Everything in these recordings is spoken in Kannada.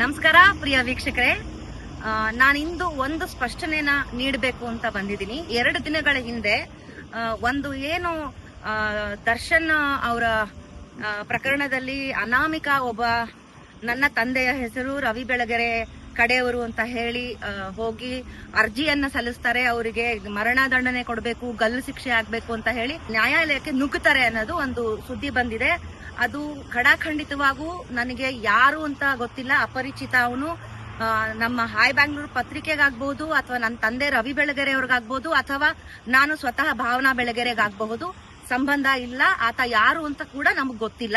ನಮಸ್ಕಾರ, ಪ್ರಿಯ ವೀಕ್ಷಕರೇ. ನಾನಿಂದು ಒಂದು ಸ್ಪಷ್ಟನೆನ ನೀಡಬೇಕು ಅಂತ ಬಂದಿದ್ದೀನಿ. ಎರಡು ದಿನಗಳ ಹಿಂದೆ ಒಂದು ಏನು ದರ್ಶನ್ ಅವರ ಪ್ರಕರಣದಲ್ಲಿ ಅನಾಮಿಕಾ ಒಬ್ಬ ನನ್ನ ತಂದೆಯ ಹೆಸರು ರವಿ ಬೆಳಗೆರೆ ಕಡೆಯವರು ಅಂತ ಹೇಳಿ ಹೋಗಿ ಅರ್ಜಿಯನ್ನ ಸಲ್ಲಿಸ್ತಾರೆ. ಅವರಿಗೆ ಮರಣದಂಡನೆ ಕೊಡಬೇಕು, ಗಲ್ಲು ಶಿಕ್ಷೆ ಆಗ್ಬೇಕು ಅಂತ ಹೇಳಿ ನ್ಯಾಯಾಲಯಕ್ಕೆ ನುಗ್ಗುತ್ತಾರೆ ಅನ್ನೋದು ಒಂದು ಸುದ್ದಿ ಬಂದಿದೆ. ಅದು ಖಡಾಖಂಡಿತವಾಗೂ ನನಗೆ ಯಾರು ಅಂತ ಗೊತ್ತಿಲ್ಲ. ಅಪರಿಚಿತ ಅವನು ನಮ್ಮ ಹಾಯ್ ಬ್ಯಾಂಗ್ಳೂರ್ ಪತ್ರಿಕೆಗಾಗ್ಬಹುದು ಅಥವಾ ನನ್ನ ತಂದೆ ರವಿ ಬೆಳಗೆರೆ ಅವ್ರಿಗಾಗ್ಬಹುದು ಅಥವಾ ನಾನು ಸ್ವತಃ ಭಾವನಾ ಬೆಳಗೆರೆಗಾಗಬಹುದು. ಸಂಬಂಧ ಇಲ್ಲ. ಆತ ಯಾರು ಅಂತ ಕೂಡ ನಮಗ್ ಗೊತ್ತಿಲ್ಲ.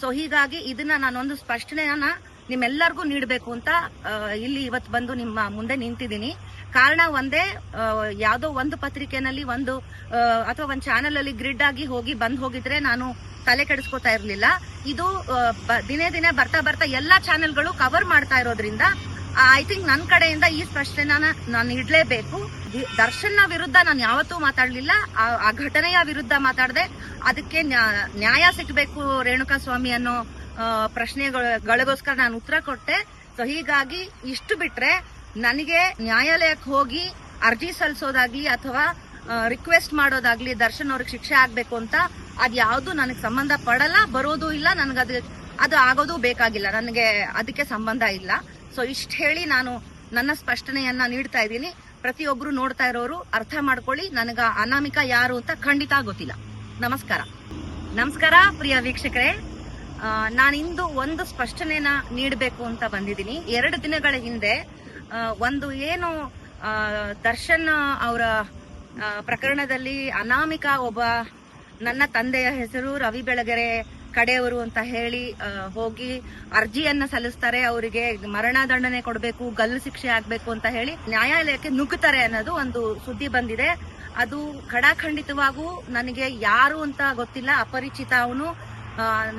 ಸೊ, ಹೀಗಾಗಿ ಇದನ್ನ ನಾನೊಂದು ಸ್ಪಷ್ಟನೆಯನ್ನ ನಿಮ್ಮೆಲ್ಲರಿಗೂ ನೀಡಬೇಕು ಅಂತ ಇಲ್ಲಿ ಇವತ್ತು ಬಂದು ನಿಮ್ಮ ಮುಂದೆ ನಿಂತಿದ್ದೀನಿ. ಕಾರಣ ಒಂದೇ ಯಾವುದೋ ಒಂದು ಪತ್ರಿಕೆನಲ್ಲಿ ಒಂದು ಅಥವಾ ಒಂದು ಚಾನೆಲ್ ಅಲ್ಲಿ ಗ್ರಿಡ್ ಆಗಿ ಹೋಗಿ ಬಂದ್ ಹೋಗಿದ್ರೆ ನಾನು ತಲೆ ಕೆಡಿಸ್ಕೊತಾ ಇರ್ಲಿಲ್ಲ. ಇದು ದಿನೇ ದಿನೇ ಬರ್ತಾ ಬರ್ತಾ ಎಲ್ಲಾ ಚಾನೆಲ್ಗಳು ಕವರ್ ಮಾಡ್ತಾ ಇರೋದ್ರಿಂದ ಐ ಥಿಂಕ್ ನನ್ನ ಕಡೆಯಿಂದ ಈ ಸ್ಪಷ್ಟನೆನ ನಾನು ಇಡ್ಲೇಬೇಕು. ದರ್ಶನ್ ದರ್ಶನ್ನ ವಿರುದ್ಧ ನಾನು ಯಾವತ್ತೂ ಮಾತಾಡ್ಲಿಲ್ಲ. ಆ- ಘಟನೆಯ ವಿರುದ್ಧ ಮಾತಾಡದೆ. ಅದಕ್ಕೆ ನ್ಯಾ- ನ್ಯಾಯ ಸಿಗಬೇಕು ರೇಣುಕಾ ಸ್ವಾಮಿ ಅನ್ನೋ ಪ್ರಶ್ನೆಗಳಿಗೋಸ್ಕರ ನಾನು ಉತ್ತರ ಕೊಟ್ಟೆ. ಸೊ, ಹೀಗಾಗಿ ಇಷ್ಟು ಬಿಟ್ರೆ ನನಗೆ ನ್ಯಾಯಾಲಯಕ್ಕೆ ಹೋಗಿ ಅರ್ಜಿ ಸಲ್ಲಿಸೋದಾಗ್ಲಿ ಅಥವಾ ರಿಕ್ವೆಸ್ಟ್ ಮಾಡೋದಾಗ್ಲಿ ದರ್ಶನ್ ಅವ್ರಿಗೆ ಶಿಕ್ಷೆ ಆಗ್ಬೇಕು ಅಂತ ಅದ್ ಯಾವ್ದು ನನಗೆ ಸಂಬಂಧ ಪಡಲ್ಲ, ಬರೋದು ಇಲ್ಲ ನನಗದು ಅದು ಆಗೋದು ಬೇಕಾಗಿಲ್ಲ, ನನಗೆ ಅದಕ್ಕೆ ಸಂಬಂಧ ಇಲ್ಲ. ಸೊ ಇಷ್ಟು ಹೇಳಿ ನಾನು ನನ್ನ ಸ್ಪಷ್ಟನೆಯನ್ನ ನೀಡ್ತಾ ಇದ್ದೀನಿ. ಪ್ರತಿಯೊಬ್ರು ನೋಡ್ತಾ ಇರೋರು ಅರ್ಥ ಮಾಡ್ಕೊಳ್ಳಿ, ನನಗ ಅನಾಮಿಕ ಯಾರು ಅಂತ ಖಂಡಿತ ಗೊತ್ತಿಲ್ಲ. ನಮಸ್ಕಾರ. ನಮಸ್ಕಾರ, ಪ್ರಿಯ ವೀಕ್ಷಕರೇ. ನಾನಿಂದು ಒಂದು ಸ್ಪಷ್ಟನೆನ ನೀಡಬೇಕು ಅಂತ ಬಂದಿದ್ದೀನಿ. ಎರಡು ದಿನಗಳ ಹಿಂದೆ ಒಂದು ಏನು ದರ್ಶನ್ ಅವರ ಪ್ರಕರಣದಲ್ಲಿ ಅನಾಮಿಕಾ ಒಬ್ಬ ನನ್ನ ತಂದೆಯ ಹೆಸರು ರವಿ ಬೆಳಗೆರೆ ಕಡೆಯವರು ಅಂತ ಹೇಳಿ ಹೋಗಿ ಅರ್ಜಿಯನ್ನ ಸಲ್ಲಿಸ್ತಾರೆ. ಅವರಿಗೆ ಮರಣದಂಡನೆ ಕೊಡಬೇಕು, ಗಲ್ಲು ಶಿಕ್ಷೆ ಆಗ್ಬೇಕು ಅಂತ ಹೇಳಿ ನ್ಯಾಯಾಲಯಕ್ಕೆ ನುಗ್ಗುತ್ತಾರೆ ಅನ್ನೋದು ಒಂದು ಸುದ್ದಿ ಬಂದಿದೆ. ಅದು ಖಡಾಖಂಡಿತವಾಗೂ ನನಗೆ ಯಾರು ಅಂತ ಗೊತ್ತಿಲ್ಲ, ಅಪರಿಚಿತ ಅವನು.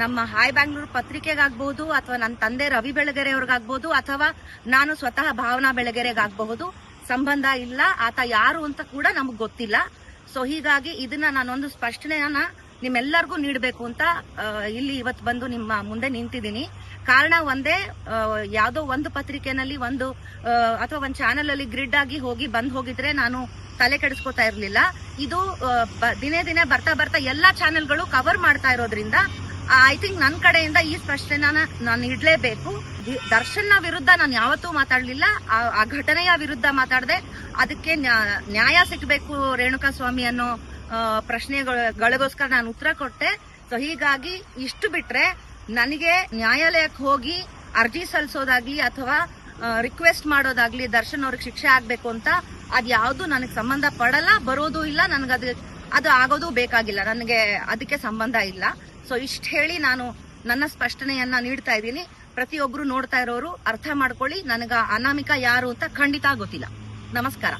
ನಮ್ಮ ಹಾಯ್ ಬ್ಯಾಂಗ್ಳೂರ್ ಪತ್ರಿಕೆಗಾಗ್ಬಹುದು, ಅಥವಾ ನನ್ನ ತಂದೆ ರವಿ ಬೆಳಗೆರೆ ಅವ್ರಿಗಾಗ್ಬಹುದು ಅಥವಾ ನಾನು ಸ್ವತಃ ಭಾವನಾ ಬೆಳಗೆರೆಗಾಗಬಹುದು. ಸಂಬಂಧ ಇಲ್ಲ, ಆತ ಯಾರು ಅಂತ ಕೂಡ ನಮಗ್ ಗೊತ್ತಿಲ್ಲ. ಸೊ ಹೀಗಾಗಿ ಇದನ್ನ ನಾನೊಂದು ಸ್ಪಷ್ಟನೆಯನ್ನ ನಿಮ್ಮೆಲ್ಲರಿಗೂ ನೀಡಬೇಕು ಅಂತ ಇಲ್ಲಿ ಇವತ್ತು ಬಂದು ನಿಮ್ಮ ಮುಂದೆ ನಿಂತಿದ್ದೀನಿ. ಕಾರಣ ಒಂದೇ ಯಾವುದೋ ಒಂದು ಪತ್ರಿಕೆನಲ್ಲಿ ಒಂದು ಅಥವಾ ಒಂದು ಚಾನೆಲ್ ಅಲ್ಲಿ ಗ್ರಿಡ್ ಆಗಿ ಹೋಗಿ ಬಂದು ಹೋಗಿದ್ರೆ ನಾನು ತಲೆ ಕೆಡಿಸ್ಕೊತಾ ಇರಲಿಲ್ಲ. ಇದು ದಿನೇ ದಿನೇ ಬರ್ತಾ ಬರ್ತಾ ಎಲ್ಲಾ ಚಾನೆಲ್ಗಳು ಕವರ್ ಮಾಡ್ತಾ ಇರೋದ್ರಿಂದ ಐ ಥಿಂಕ್ ನನ್ನ ಕಡೆಯಿಂದ ಈ ಸ್ಪಷ್ಟನೆನ ನಾನು ಇಡಲೇಬೇಕು. ದರ್ಶನ್ ದರ್ಶನ್ನ ವಿರುದ್ಧ ನಾನು ಯಾವತ್ತೂ ಮಾತಾಡಲಿಲ್ಲ. ಆ- ಘಟನೆಯ ವಿರುದ್ಧ ಮಾತಾಡದೆ. ಅದಕ್ಕೆ ನ್ಯಾ- ನ್ಯಾಯ ಸಿಗಬೇಕು ರೇಣುಕಾ ಸ್ವಾಮಿ ಅನ್ನೋ ಪ್ರಶ್ನೆಗಳಿಗೋಸ್ಕರ ನಾನು ಉತ್ತರ ಕೊಟ್ಟೆ. ಸೊ ಹೀಗಾಗಿ ಇಷ್ಟು ಬಿಟ್ರೆ ನನಗೆ ನ್ಯಾಯಾಲಯಕ್ಕೆ ಹೋಗಿ ಅರ್ಜಿ ಸಲ್ಲಿಸೋದಾಗ್ಲಿ ಅಥವಾ ರಿಕ್ವೆಸ್ಟ್ ಮಾಡೋದಾಗ್ಲಿ ದರ್ಶನ್ ಅವ್ರಿಗೆ ಶಿಕ್ಷೆ ಆಗ್ಬೇಕು ಅಂತ ಅದ್ ಯಾವ್ದು ನನಗೆ ಸಂಬಂಧ ಪಡಲ್ಲ, ಬರೋದು ಇಲ್ಲ, ನನಗದು ಅದು ಆಗೋದು ಬೇಕಾಗಿಲ್ಲ. ನನಗೆ ಅದಕ್ಕೆ ಸಂಬಂಧ ಇಲ್ಲ. ಸೊ ಇಷ್ಟು ಹೇಳಿ ನಾನು ನನ್ನ ಸ್ಪಷ್ಟನೆಯನ್ನ ನೀಡ್ತಾ ಇದ್ದೀನಿ. ಪ್ರತಿಯೊಬ್ರು ನೋಡ್ತಾ ಇರೋರು ಅರ್ಥ ಮಾಡ್ಕೊಳ್ಳಿ. ನನಗ ಅನಾಮಿಕ ಯಾರು ಅಂತ ಖಂಡಿತ ಗೊತ್ತಿಲ್ಲ. ನಮಸ್ಕಾರ.